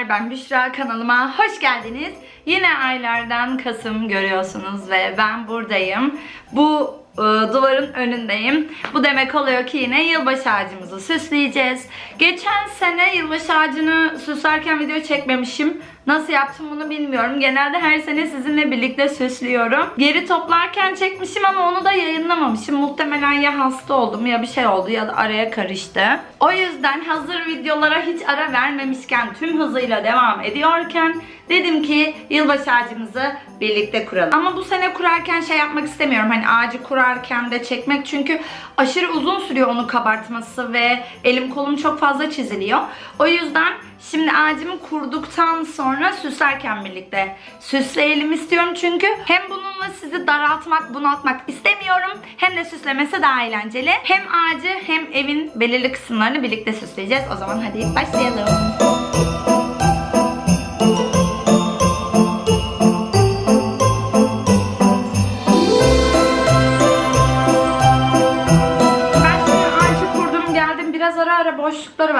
Merhabalar ben Büşra kanalıma hoş geldiniz. Yine aylardan Kasım görüyorsunuz ve ben buradayım. Bu e, duvarın önündeyim. Bu demek oluyor ki yine yılbaşı ağacımızı süsleyeceğiz. Geçen sene yılbaşı ağacını süslerken video çekmemişim. Nasıl yaptım bunu bilmiyorum. Genelde her sene sizinle birlikte süslüyorum. Geri toplarken çekmişim ama onu da yayınlamamışım. Muhtemelen ya hasta oldum ya bir şey oldu ya da araya karıştı. O yüzden hazır videolara hiç ara vermemişken tüm hızıyla devam ediyorken dedim ki yılbaşı ağacımızı birlikte kuralım. Ama bu sene kurarken şey yapmak istemiyorum. Hani ağacı kurarken de çekmek çünkü aşırı uzun sürüyor onu kabartması ve elim kolum çok fazla çiziliyor. O yüzden Şimdi ağacımı kurduktan sonra süslerken birlikte süsleyelim istiyorum çünkü hem bununla sizi daraltmak, bunaltmak istemiyorum hem de süslemesi daha eğlenceli. Hem ağacı hem evin belirli kısımlarını birlikte süsleyeceğiz. O zaman hadi başlayalım.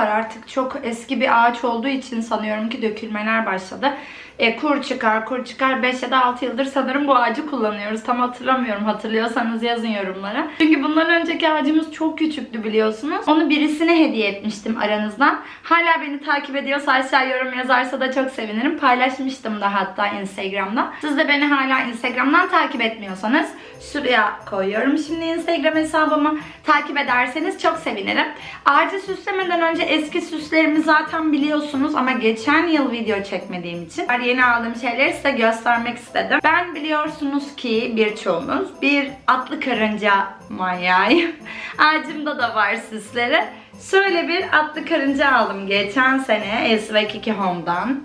Var artık. Çok eski bir ağaç olduğu için sanıyorum ki dökülmeler başladı. E, kur çıkar, kur çıkar. 5 ya da 6 yıldır sanırım bu ağacı kullanıyoruz. Tam hatırlamıyorum. Hatırlıyorsanız yazın yorumlara. Çünkü bundan önceki ağacımız çok küçüktü biliyorsunuz. Onu birisine hediye etmiştim aranızdan. Hala beni takip ediyorsa aşağı yorum yazarsa da çok sevinirim. Paylaşmıştım da hatta Instagram'da. Siz de beni hala Instagram'dan takip etmiyorsanız şuraya koyuyorum. Şimdi Instagram hesabımı takip ederseniz çok sevinirim. Ağacı süslemeden önce eski süslerimi zaten biliyorsunuz ama geçen yıl video çekmediğim için yeni aldığım şeyleri size göstermek istedim. Ben biliyorsunuz ki birçoğunuz bir atlı karınca manyağıyım. Ağacımda da var süsleri. Şöyle bir atlı karınca aldım geçen sene SV2 Home'dan.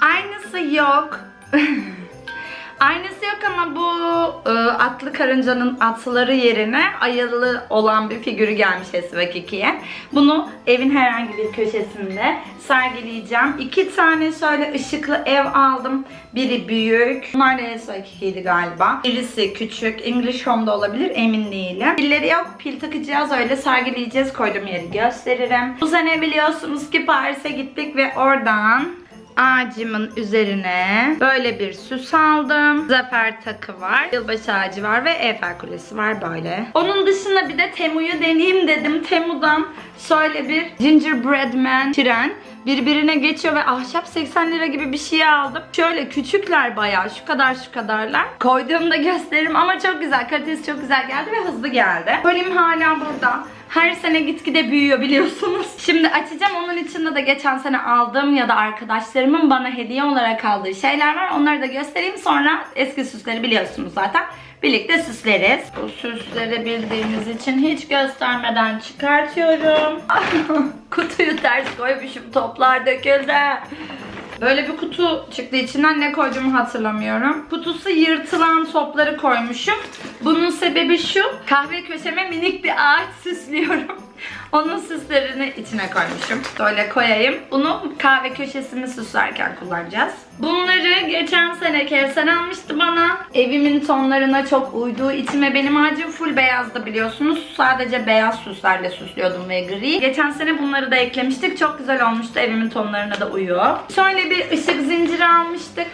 Aynısı yok. Aynısı yok ama bu e, atlı karıncanın atları yerine ayılı olan bir figürü gelmiş Esvek 2'ye. Bunu evin herhangi bir köşesinde sergileyeceğim. İki tane şöyle ışıklı ev aldım. Biri büyük. Bunlar da Esvek 2'ydi galiba. Birisi küçük. English Home'da olabilir emin değilim. Pilleri yok. Pil takacağız öyle sergileyeceğiz. Koyduğum yeri gösteririm. Bu sene biliyorsunuz ki Paris'e gittik ve oradan ağacımın üzerine böyle bir süs aldım. Zafer takı var. Yılbaşı ağacı var ve Eiffel Kulesi var böyle. Onun dışında bir de Temu'yu deneyeyim dedim. Temu'dan şöyle bir gingerbread man tren birbirine geçiyor ve ahşap 80 lira gibi bir şey aldım. Şöyle küçükler bayağı şu kadar şu kadarlar. Koyduğumda gösteririm ama çok güzel. Kalitesi çok güzel geldi ve hızlı geldi. Kolim hala burada. Her sene gitgide büyüyor biliyorsunuz. Şimdi açacağım. Onun içinde de geçen sene aldığım ya da arkadaşlarımın bana hediye olarak aldığı şeyler var. Onları da göstereyim. Sonra eski süsleri biliyorsunuz zaten. Birlikte süsleriz. Bu süsleri bildiğiniz için hiç göstermeden çıkartıyorum. Kutuyu ters koymuşum. Toplar döküldü. Böyle bir kutu çıktı içinden ne koyduğumu hatırlamıyorum. Kutusu yırtılan topları koymuşum. Bunun sebebi şu. Kahve köşeme minik bir ağaç süslüyorum. Onun süslerini içine koymuşum. Böyle koyayım. Bunu kahve köşesini süslerken kullanacağız. Bunları geçen sene Kevser almıştı bana. Evimin tonlarına çok uyduğu için ve benim ağacım full beyazdı biliyorsunuz. Sadece beyaz süslerle süslüyordum ve gri. Geçen sene bunları da eklemiştik. Çok güzel olmuştu. Evimin tonlarına da uyuyor. Şöyle bir ışık zinciri almıştık.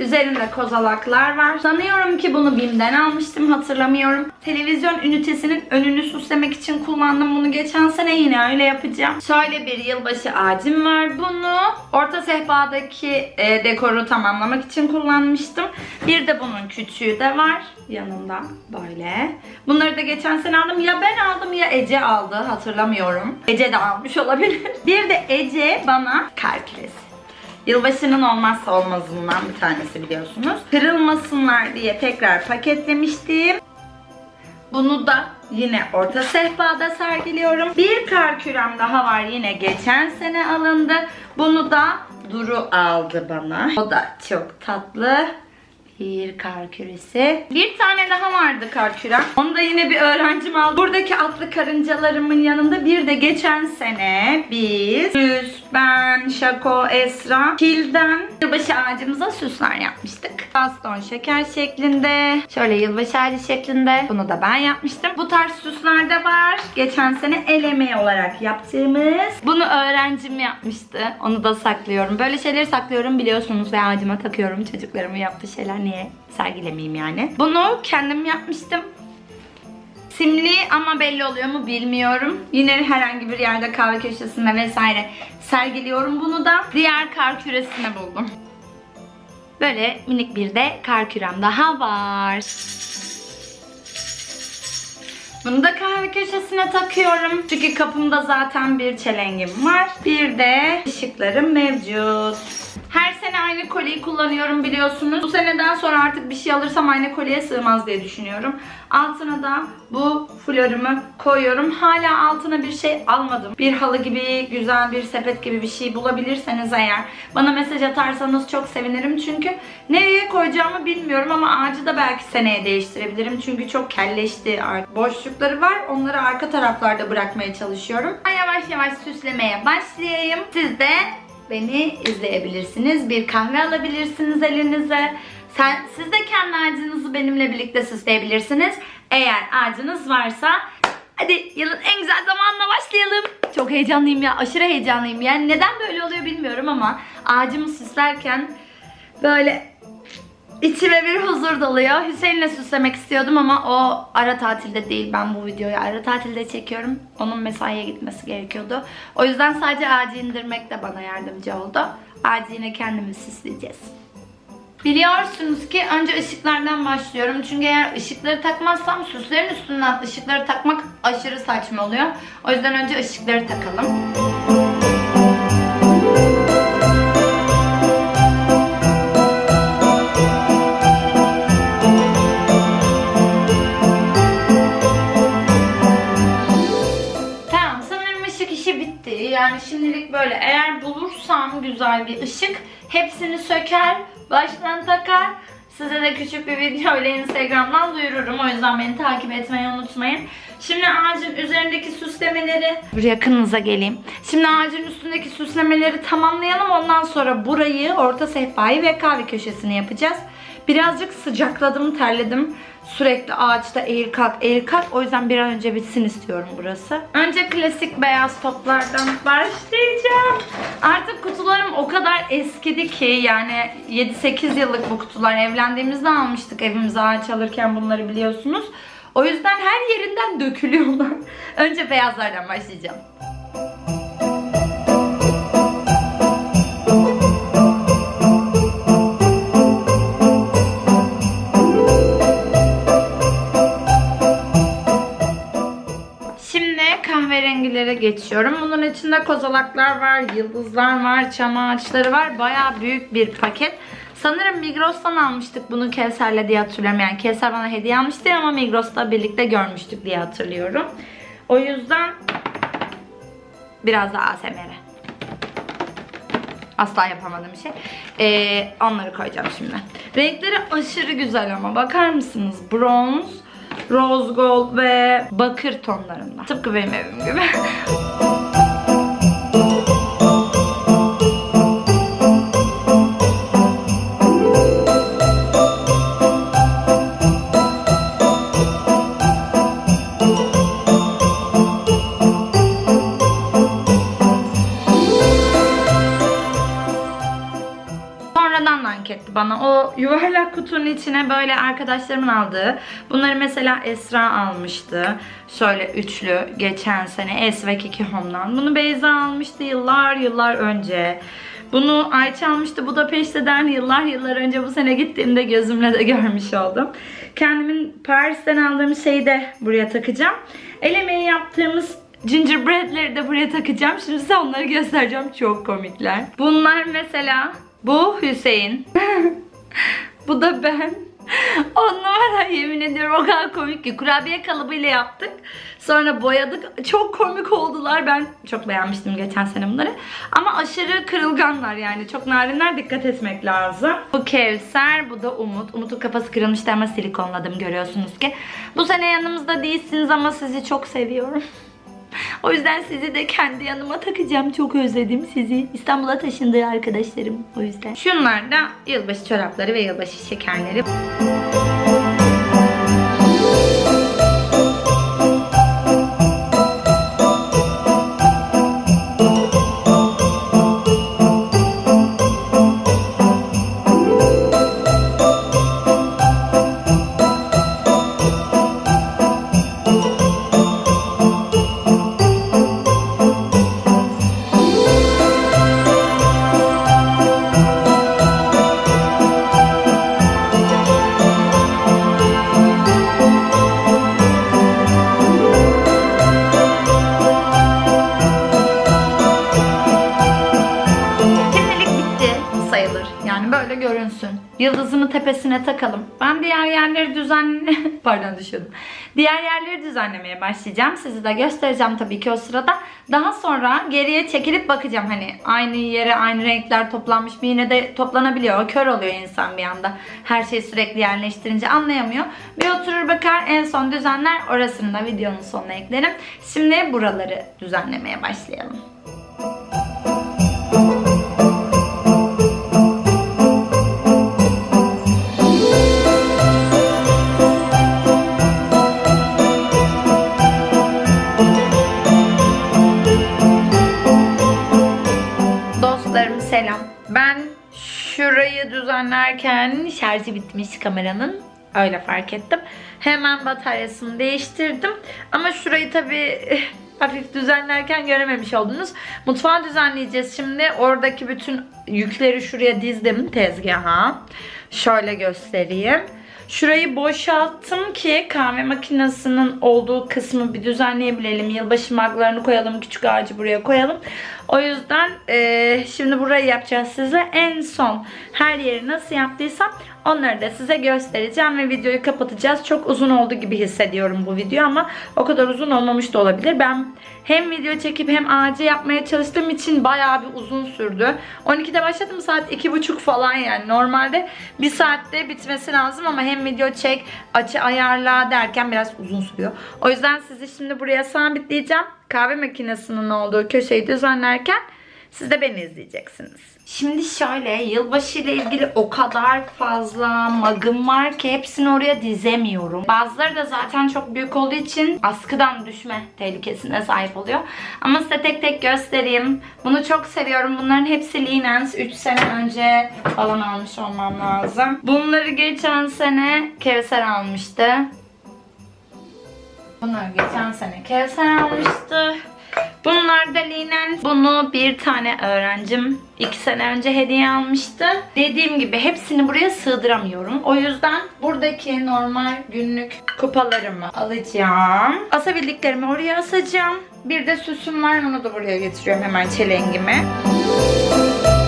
Üzerinde kozalaklar var. Sanıyorum ki bunu BİM'den almıştım hatırlamıyorum. Televizyon ünitesinin önünü süslemek için kullandım bunu geçen sene yine öyle yapacağım. Şöyle bir yılbaşı ağacım var. Bunu orta sehpadaki e, dekoru tamamlamak için kullanmıştım. Bir de bunun küçüğü de var yanında böyle. Bunları da geçen sene aldım. Ya ben aldım ya Ece aldı hatırlamıyorum. Ece de almış olabilir. Bir de Ece bana kar küresi. Yılbaşının olmazsa olmazından bir tanesi biliyorsunuz. Kırılmasınlar diye tekrar paketlemiştim. Bunu da yine orta sehpada sergiliyorum. Bir kar kürem daha var yine geçen sene alındı. Bunu da Duru aldı bana. O da çok tatlı. Bir kar küresi. Bir tane daha vardı kar kürem. Onu da yine bir öğrencim aldı. Buradaki atlı karıncalarımın yanında bir de geçen sene biz, Yüz, ben, Şako, Esra, Kilden yılbaşı ağacımıza süsler yapmıştık. Baston şeker şeklinde, şöyle yılbaşı ağacı şeklinde. Bunu da ben yapmıştım. Bu tarz süsler de var. Geçen sene el emeği olarak yaptığımız. Bunu öğrencim yapmıştı. Onu da saklıyorum. Böyle şeyleri saklıyorum biliyorsunuz ve ağacıma takıyorum. Çocuklarımın yaptığı şeyler niye sergilemeyeyim yani. Bunu kendim yapmıştım. Simli ama belli oluyor mu bilmiyorum. Yine herhangi bir yerde kahve köşesinde vesaire sergiliyorum bunu da. Diğer kar küresini buldum. Böyle minik bir de kar kürem daha var. Bunu da kahve köşesine takıyorum. Çünkü kapımda zaten bir çelengim var. Bir de ışıklarım mevcut. Aynı kolyeyi kullanıyorum biliyorsunuz. Bu seneden sonra artık bir şey alırsam aynı kolyeye sığmaz diye düşünüyorum. Altına da bu florümü koyuyorum. Hala altına bir şey almadım. Bir halı gibi, güzel bir sepet gibi bir şey bulabilirseniz eğer bana mesaj atarsanız çok sevinirim. Çünkü nereye koyacağımı bilmiyorum ama ağacı da belki seneye değiştirebilirim. Çünkü çok kelleşti artık. Boşlukları var. Onları arka taraflarda bırakmaya çalışıyorum. Yavaş yavaş süslemeye başlayayım. Siz de beni izleyebilirsiniz. Bir kahve alabilirsiniz elinize. Sen, siz de kendi ağacınızı benimle birlikte süsleyebilirsiniz. Eğer ağacınız varsa hadi yılın en güzel zamanına başlayalım. Çok heyecanlıyım ya. Aşırı heyecanlıyım. Yani neden böyle oluyor bilmiyorum ama ağacımı süslerken böyle İçime bir huzur doluyor. Hüseyin'le süslemek istiyordum ama o ara tatilde değil. Ben bu videoyu ara tatilde çekiyorum. Onun mesaiye gitmesi gerekiyordu. O yüzden sadece ağacı indirmek de bana yardımcı oldu. Ağacı yine kendimiz süsleyeceğiz. Biliyorsunuz ki önce ışıklardan başlıyorum. Çünkü eğer ışıkları takmazsam süslerin üstünden ışıkları takmak aşırı saçma oluyor. O yüzden önce ışıkları takalım. Tamam Yani şimdilik böyle. Eğer bulursam güzel bir ışık hepsini söker, baştan takar. Size de küçük bir video ile Instagram'dan duyururum. O yüzden beni takip etmeyi unutmayın. Şimdi ağacın üzerindeki süslemeleri... Buraya yakınınıza geleyim. Şimdi ağacın üstündeki süslemeleri tamamlayalım. Ondan sonra burayı, orta sehpayı ve kahve köşesini yapacağız. Birazcık sıcakladım, terledim. Sürekli ağaçta eğil kalk, eğil kalk. O yüzden bir an önce bitsin istiyorum burası. Önce klasik beyaz toplardan başlayacağım. Artık kutularım o kadar eskidi ki yani 7-8 yıllık bu kutular. Evlendiğimizde almıştık evimize ağaç alırken bunları biliyorsunuz. O yüzden her yerinden dökülüyorlar. Önce beyazlardan başlayacağım. Kahverengilere geçiyorum. Bunun içinde kozalaklar var, yıldızlar var, çam ağaçları var. Bayağı büyük bir paket. Sanırım Migros'tan almıştık bunu Kevser'le diye hatırlıyorum. Yani Kevser bana hediye almıştı ama Migros'ta birlikte görmüştük diye hatırlıyorum. O yüzden biraz daha ASMR. Asla yapamadığım bir şey. Ee, onları koyacağım şimdi. Renkleri aşırı güzel ama bakar mısınız? Bronz, rose gold ve bakır tonlarında. Tıpkı benim evim gibi. yuvarlak kutunun içine böyle arkadaşlarımın aldığı. Bunları mesela Esra almıştı. Şöyle üçlü geçen sene Es ve Kiki Home'dan. Bunu Beyza almıştı yıllar yıllar önce. Bunu Ayça almıştı Budapeşte'den yıllar yıllar önce bu sene gittiğimde gözümle de görmüş oldum. Kendimin Paris'ten aldığım şeyi de buraya takacağım. El emeği yaptığımız gingerbread'leri de buraya takacağım. Şimdi size onları göstereceğim. Çok komikler. Bunlar mesela bu Hüseyin. bu da ben. On numara yemin ediyorum o kadar komik ki. Kurabiye kalıbıyla yaptık. Sonra boyadık. Çok komik oldular. Ben çok beğenmiştim geçen sene bunları. Ama aşırı kırılganlar yani. Çok narinler dikkat etmek lazım. Bu Kevser, bu da Umut. Umut'un kafası kırılmıştı ama silikonladım görüyorsunuz ki. Bu sene yanımızda değilsiniz ama sizi çok seviyorum. O yüzden sizi de kendi yanıma takacağım. Çok özledim sizi. İstanbul'a taşındı arkadaşlarım o yüzden. Şunlar da yılbaşı çorapları ve yılbaşı şekerleri. Böyle görünsün. Yıldızını tepesine takalım. Ben diğer yerleri düzenle... Pardon düşüyordum. Diğer yerleri düzenlemeye başlayacağım. Sizi de göstereceğim tabii ki o sırada. Daha sonra geriye çekilip bakacağım. Hani aynı yere aynı renkler toplanmış mı yine de toplanabiliyor. Kör oluyor insan bir anda. Her şeyi sürekli yerleştirince anlayamıyor. Bir oturur bakar en son düzenler. Orasını da videonun sonuna eklerim. Şimdi buraları düzenlemeye başlayalım. Şarjı bitmiş kameranın. Öyle fark ettim. Hemen bataryasını değiştirdim. Ama şurayı tabii hafif düzenlerken görememiş oldunuz. Mutfağı düzenleyeceğiz şimdi. Oradaki bütün yükleri şuraya dizdim tezgaha. Şöyle göstereyim. Şurayı boşalttım ki kahve makinesinin olduğu kısmı bir düzenleyebilelim. Yılbaşı maglarını koyalım, küçük ağacı buraya koyalım. O yüzden eee, şimdi burayı yapacağız size. En son her yeri nasıl yaptıysam onları da size göstereceğim ve videoyu kapatacağız. Çok uzun oldu gibi hissediyorum bu video ama o kadar uzun olmamış da olabilir. Ben hem video çekip hem ağacı yapmaya çalıştığım için bayağı bir uzun sürdü. 12'de başladım saat 2.30 falan yani. Normalde bir saatte bitmesi lazım ama hem video çek, açı ayarla derken biraz uzun sürüyor. O yüzden sizi şimdi buraya sabitleyeceğim. Kahve makinesinin olduğu köşeyi düzenlerken siz de beni izleyeceksiniz. Şimdi şöyle yılbaşı ile ilgili o kadar fazla magım var ki hepsini oraya dizemiyorum. Bazıları da zaten çok büyük olduğu için askıdan düşme tehlikesine sahip oluyor. Ama size tek tek göstereyim. Bunu çok seviyorum. Bunların hepsi Linens. 3 sene önce falan almış olmam lazım. Bunları geçen sene Kevser almıştı. Bunları geçen sene Kevser almıştı. Bunlar da linen. Bunu bir tane öğrencim iki sene önce hediye almıştı. Dediğim gibi hepsini buraya sığdıramıyorum. O yüzden buradaki normal günlük kupalarımı alacağım. Asabildiklerimi oraya asacağım. Bir de süsüm var onu da buraya getiriyorum hemen çelengime. Aralarında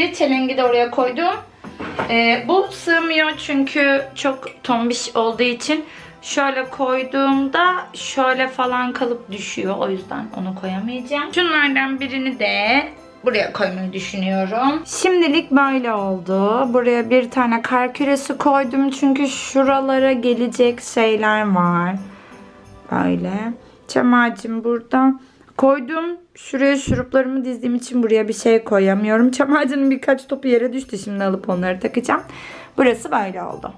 düşerlerdi. Çelengi de oraya koydum. Ee, bu sığmıyor çünkü çok tombiş olduğu için şöyle koyduğumda şöyle falan kalıp düşüyor. O yüzden onu koyamayacağım. Şunlardan birini de buraya koymayı düşünüyorum. Şimdilik böyle oldu. Buraya bir tane kar küresi koydum çünkü şuralara gelecek şeyler var. Böyle. Çam ağacım burada. Koydum. Şuraya şuruplarımı dizdiğim için buraya bir şey koyamıyorum. Çam birkaç topu yere düştü. Şimdi alıp onları takacağım. Burası böyle oldu.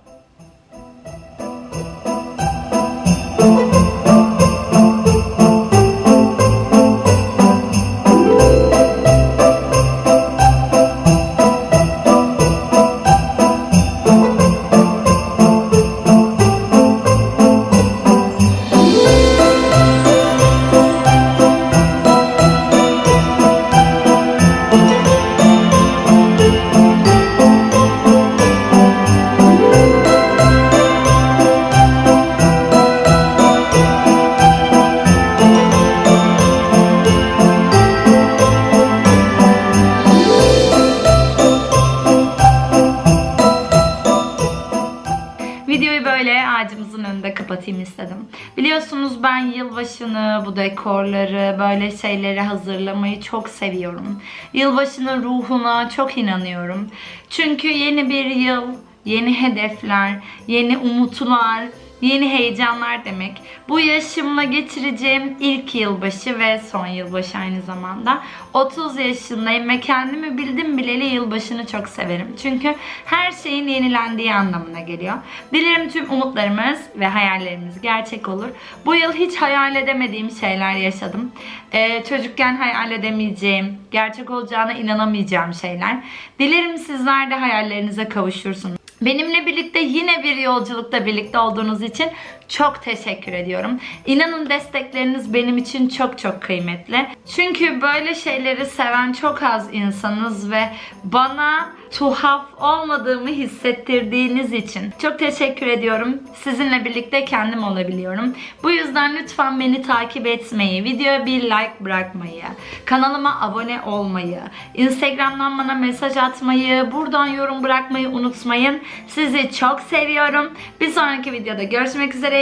Hatırlatayım istedim. Biliyorsunuz ben yılbaşını, bu dekorları, böyle şeyleri hazırlamayı çok seviyorum. Yılbaşının ruhuna çok inanıyorum. Çünkü yeni bir yıl, yeni hedefler, yeni umutlar, yeni heyecanlar demek. Bu yaşımla geçireceğim ilk yılbaşı ve son yılbaşı aynı zamanda. 30 yaşındayım ve kendimi bildim bileli yılbaşını çok severim. Çünkü her şeyin yenilendiği anlamına geliyor. Dilerim tüm umutlarımız ve hayallerimiz gerçek olur. Bu yıl hiç hayal edemediğim şeyler yaşadım. Ee, çocukken hayal edemeyeceğim, gerçek olacağına inanamayacağım şeyler. Dilerim sizler de hayallerinize kavuşursunuz. Benimle birlikte yine bir yolculukta birlikte olduğunuz için çok teşekkür ediyorum. İnanın destekleriniz benim için çok çok kıymetli. Çünkü böyle şeyleri seven çok az insanız ve bana tuhaf olmadığımı hissettirdiğiniz için çok teşekkür ediyorum. Sizinle birlikte kendim olabiliyorum. Bu yüzden lütfen beni takip etmeyi, videoya bir like bırakmayı, kanalıma abone olmayı, Instagram'dan bana mesaj atmayı, buradan yorum bırakmayı unutmayın. Sizi çok seviyorum. Bir sonraki videoda görüşmek üzere.